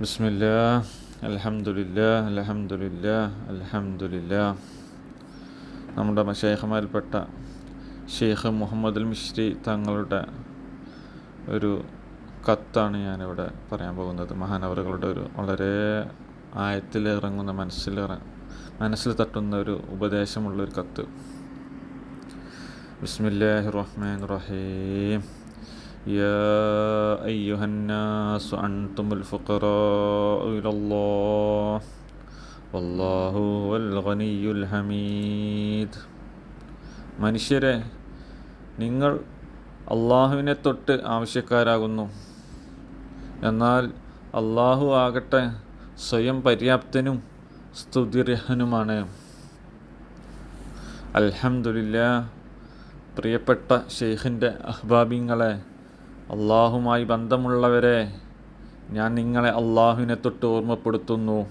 ബിസ്മില്ലാ അൽഹംദുലില്ലാ അൽഹംദുലില്ലാ അൽഹംദുലില്ലാ നമ്മുടെ മഷേഖമാരിൽപ്പെട്ട ഷെയ്ഖ് മുഹമ്മദ് മിശ്രി തങ്ങളുടെ ഒരു കത്താണ് ഞാനിവിടെ പറയാൻ പോകുന്നത്. മഹാനവറുകളുടെ ഒരു വളരെ ആയത്തിലിറങ്ങുന്ന മനസ്സിലിറ മനസ്സിൽ തട്ടുന്ന ഒരു ഉപദേശമുള്ളൊരു കത്ത്. ബിസ്മില്ലാഹി റഹ്മാൻ റഹീം. يا أيها الناس أنتم الفقراء إلى الله والله هو الغني الحميد മനുഷ്യരെ നിങ്ങൾ അള്ളാഹുവിനെ തൊട്ട് ആവശ്യക്കാരാകുന്നു എന്നാൽ അള്ളാഹു ആകട്ടെ സ്വയം പര്യാപ്തനും സ്തുതിർഹനുമാണ് അൽഹംദുലില്ല പ്രിയപ്പെട്ട ഷെയ്ഖിൻ്റെ അഹ്ബാബിങ്ങളെ അള്ളാഹുമായി ബന്ധമുള്ളവരെ ഞാൻ നിങ്ങളെ അള്ളാഹുവിനെ തൊട്ട് ഓർമ്മപ്പെടുത്തുന്നു.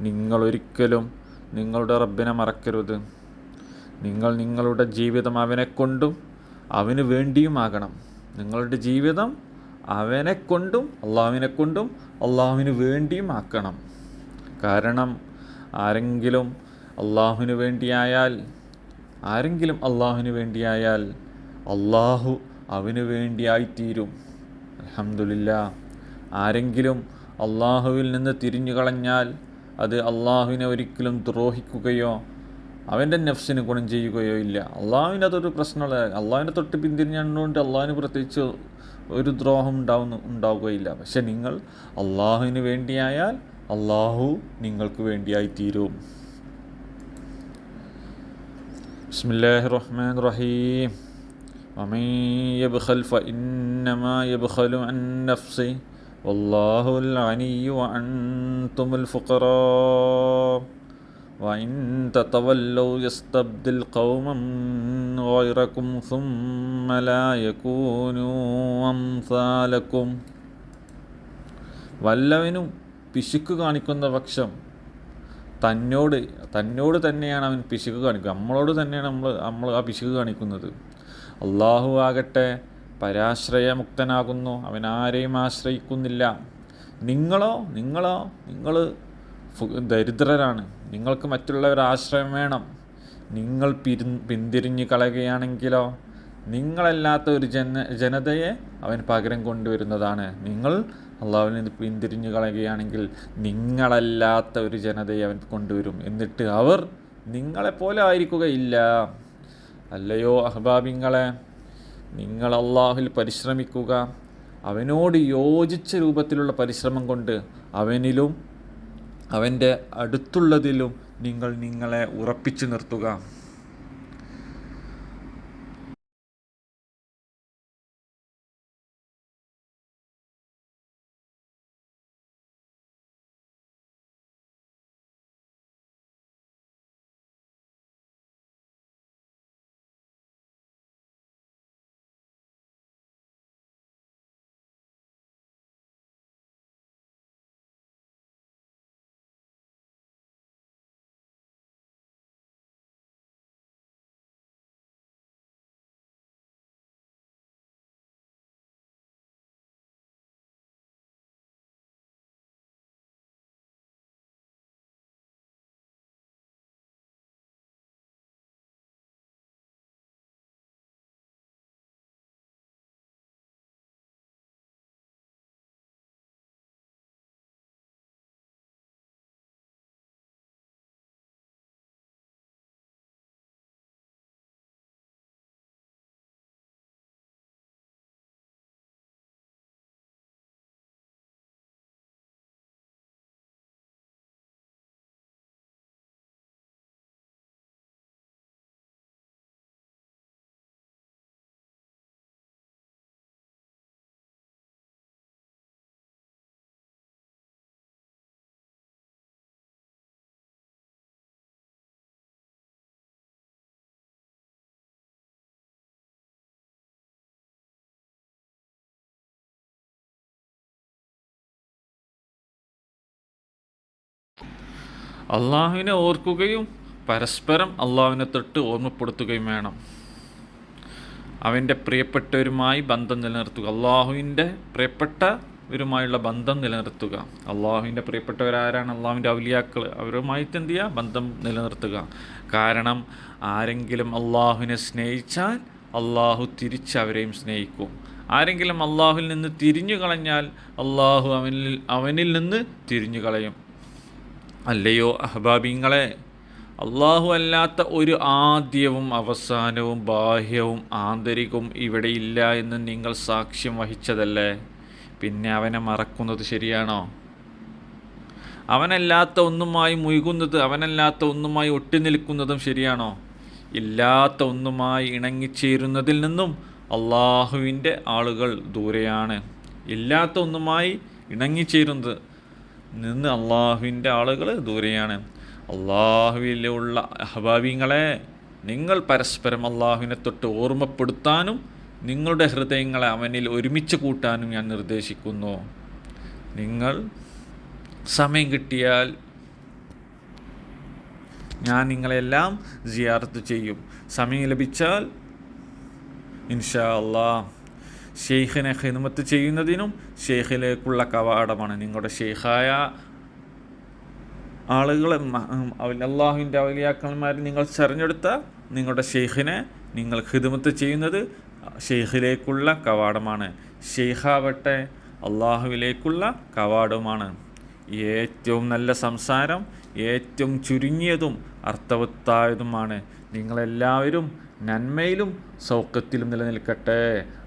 നിങ്ങളൊരിക്കലും നിങ്ങളുടെ റബ്ബിനെ മറക്കരുത്. നിങ്ങൾ നിങ്ങളുടെ ജീവിതം അവനെ കൊണ്ടും അവന് വേണ്ടിയുമാകണം. നിങ്ങളുടെ ജീവിതം അവനെ കൊണ്ടും അള്ളാഹുവിനെ കൊണ്ടും അള്ളാഹുവിന് വേണ്ടിയും ആക്കണം കാരണം ആരെങ്കിലും അള്ളാഹുവിന് വേണ്ടിയായാൽ ആരെങ്കിലും അള്ളാഹുവിന് വേണ്ടിയായാൽ അള്ളാഹു അവന് വേണ്ടിയായിത്തീരും. അലഹമില്ല ആരെങ്കിലും അള്ളാഹുവിൽ നിന്ന് തിരിഞ്ഞു കളഞ്ഞാൽ അത് അള്ളാഹുവിനെ ഒരിക്കലും ദ്രോഹിക്കുകയോ അവന്റെ നെഫ്സിന് ഗുണം ചെയ്യുകയോ ഇല്ല. അള്ളാഹുവിന്റെ അതൊരു പ്രശ്നമുള്ള അള്ളാഹുവിനെ തൊട്ട് പിന്തിരിഞ്ഞുകൊണ്ട് അള്ളാഹുവിന് പ്രത്യേകിച്ച് ഒരു ദ്രോഹം ഉണ്ടാവുന്ന ഉണ്ടാവുകയില്ല. പക്ഷെ നിങ്ങൾ അള്ളാഹുവിന് വേണ്ടിയായാൽ അള്ളാഹു നിങ്ങൾക്ക് വേണ്ടിയായി തീരും ബിസ്മില്ലാഹി റഹ്മാൻ റഹീം. ومن يبخل فإنما يبخل عن نفسه والله الغني وأنتم الفقراء وإن تتولوا يستبدل قوما غيركم ثم لا يكونوا أمثالكم വല്ലവനും പിശുക്ക് കാണിക്കുന്ന പക്ഷം തന്നോട് തന്നോട് തന്നെയാണ് അവൻ പിശുക്ക് കാണിക്കുക നമ്മളോട് തന്നെയാണ് നമ്മൾ നമ്മൾ ആ പിശുക്ക് കാണിക്കുന്നത് അള്ളാഹു ആകട്ടെ പരാശ്രയമുക്തനാകുന്നു. അവൻ ആരെയും ആശ്രയിക്കുന്നില്ല. നിങ്ങളോ നിങ്ങളോ നിങ്ങൾ ദരിദ്രരാണ്. നിങ്ങൾക്ക് മറ്റുള്ളവർ ആശ്രയം വേണം. നിങ്ങൾ പിരി പിന്തിരിഞ്ഞ് കളയുകയാണെങ്കിലോ നിങ്ങളല്ലാത്ത ഒരു ജന ജനതയെ അവൻ പകരം കൊണ്ടുവരുന്നതാണ്. നിങ്ങൾ അള്ളാഹുവിൽ നിന്ന് പിന്തിരിഞ്ഞു കളയുകയാണെങ്കിൽ നിങ്ങളല്ലാത്ത ഒരു ജനതയെ അവൻ കൊണ്ടുവരും. എന്നിട്ട് അവർ നിങ്ങളെപ്പോലെ ആയിരിക്കുകയില്ല. അല്ലയോ അഹ്ബാബിങ്ങളെ നിങ്ങൾ അള്ളാഹുൽ പരിശ്രമിക്കുക. അവനോട് യോജിച്ച രൂപത്തിലുള്ള പരിശ്രമം കൊണ്ട് അവനിലും അവന്റെ അടുത്തുള്ളതിലും നിങ്ങൾ നിങ്ങളെ ഉറപ്പിച്ചു നിർത്തുക. അള്ളാഹുവിനെ ഓർക്കുകയും പരസ്പരം അള്ളാഹുവിനെ തൊട്ട് ഓർമ്മപ്പെടുത്തുകയും വേണം. അവന്റെ പ്രിയപ്പെട്ടവരുമായി ബന്ധം നിലനിർത്തുക. അള്ളാഹുവിന്റെ പ്രിയപ്പെട്ടവരുമായുള്ള ബന്ധം നിലനിർത്തുക. അള്ളാഹുവിന്റെ പ്രിയപ്പെട്ടവരാരാണ്? അള്ളാഹുവിന്റെ ഔലിയാക്കൾ അവരുമായിട്ട് എന്ത് ചെയ്യുക? ബന്ധം നിലനിർത്തുക. കാരണം ആരെങ്കിലും അള്ളാഹുവിനെ സ്നേഹിച്ചാൽ അള്ളാഹു തിരിച്ച് അവരെയും സ്നേഹിക്കും. ആരെങ്കിലും അള്ളാഹുവിൽ നിന്ന് തിരിഞ്ഞു കളഞ്ഞാൽ അള്ളാഹു അവനിൽ അവനിൽ നിന്ന് തിരിഞ്ഞു കളയും അല്ലയോ അഹബാബിങ്ങളെ അള്ളാഹു അല്ലാത്ത ഒരു ആദ്യവും അവസാനവും ബാഹ്യവും ആന്തരികവും ഇവിടെ ഇല്ല എന്ന് നിങ്ങൾ സാക്ഷ്യം വഹിച്ചതല്ലേ? പിന്നെ അവനെ മറക്കുന്നത് ശരിയാണോ? അവനല്ലാത്ത ഒന്നുമായി മുഴുകുന്നത് അവനല്ലാത്ത ഒന്നുമായി ഒട്ടി നിൽക്കുന്നതും ശരിയാണോ? ഇല്ലാത്ത ഒന്നുമായി ഇണങ്ങിച്ചേരുന്നതിൽ നിന്നും അള്ളാഹുവിന്റെ ആളുകൾ ദൂരെയാണ്. ഇല്ലാത്ത ഒന്നുമായി ഇണങ്ങിച്ചേരുന്നത് നിന്ന് അള്ളാഹുവിന്റെ ആളുകൾ ദൂരെയാണ്. അള്ളാഹുവിലുള്ള അഹബാബിങ്ങളെ നിങ്ങൾ പരസ്പരം അള്ളാഹുവിനെ തൊട്ട് ഓർമ്മപ്പെടുത്താനും നിങ്ങളുടെ ഹൃദയങ്ങളെ അവനിൽ ഒരുമിച്ച് കൂട്ടാനും ഞാൻ നിർദ്ദേശിക്കുന്നു. നിങ്ങൾ സമയം കിട്ടിയാൽ ഞാൻ നിങ്ങളെല്ലാം ജിയാർത്ത് ചെയ്യും. സമയം ലഭിച്ചാൽ ഇൻഷാ അള്ളാ ഷെയ്ഖിനെ ഹിദ്മത്ത് ചെയ്യുന്നതിനും ഷെയ്ഖിലേക്കുള്ള കവാടമാണ്. നിങ്ങളുടെ ഷെയ്ഖായ ആളുകളെ അള്ളാഹുവിന്റെ ഔലിയാക്കന്മാർ നിങ്ങൾ തിരഞ്ഞെടുത്ത നിങ്ങളുടെ ഷെയ്ഖിനെ നിങ്ങൾ ഹിദ്മത്ത് ചെയ്യുന്നത് ഷെയ്ഖിലേക്കുള്ള കവാടമാണ്. ഷെയ്ഖാവട്ടെ അള്ളാഹുവിലേക്കുള്ള കവാടമാണ് ഏറ്റവും നല്ല സംസാരം ഏറ്റവും ചുരുങ്ങിയതും അർത്ഥവത്തായതുമാണ്. നിങ്ങളെല്ലാവരും നന്മയിലും സൗഖ്യത്തിലും നിലനിൽക്കട്ടെ.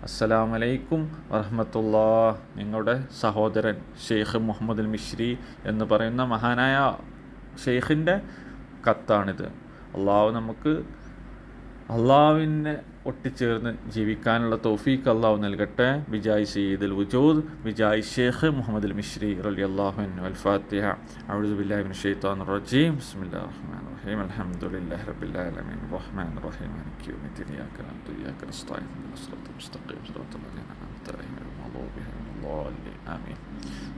അസ്സലാം അലൈക്കും വറഹമത്തുല്ലാ നിങ്ങളുടെ സഹോദരൻ ഷെയ്ഖ് മുഹമ്മദ് മിശ്രി എന്ന് പറയുന്ന മഹാനായ ഷെയ്ഖിന്റെ കത്താണിത്. അള്ളാഹു നമുക്ക് അള്ളാഹുവിനെ ഒട്ടിച്ചേർന്ന് ജീവിക്കാനുള്ള തൗഫീഖ് അള്ളാഹു നൽകട്ടെ. ബിജായ് സയ്യിദുൽ വുജൂദ് വിജായ് ഷേഖ് മുഹമ്മദ് അൽ മിശ്രി റലി അള്ളാഹുൻ അൽഫാത്തിഹ അഊദു ബില്ലാഹി മിനശ് ശൈത്താനിർ റജീം. റഹ്മാനിർ റഹീം. അൽഹംദുലില്ലാഹി റബ്ബിൽ ആലമീൻ. റഹ്മാനിർ റഹീം. സിറാത്തൽ ലദീന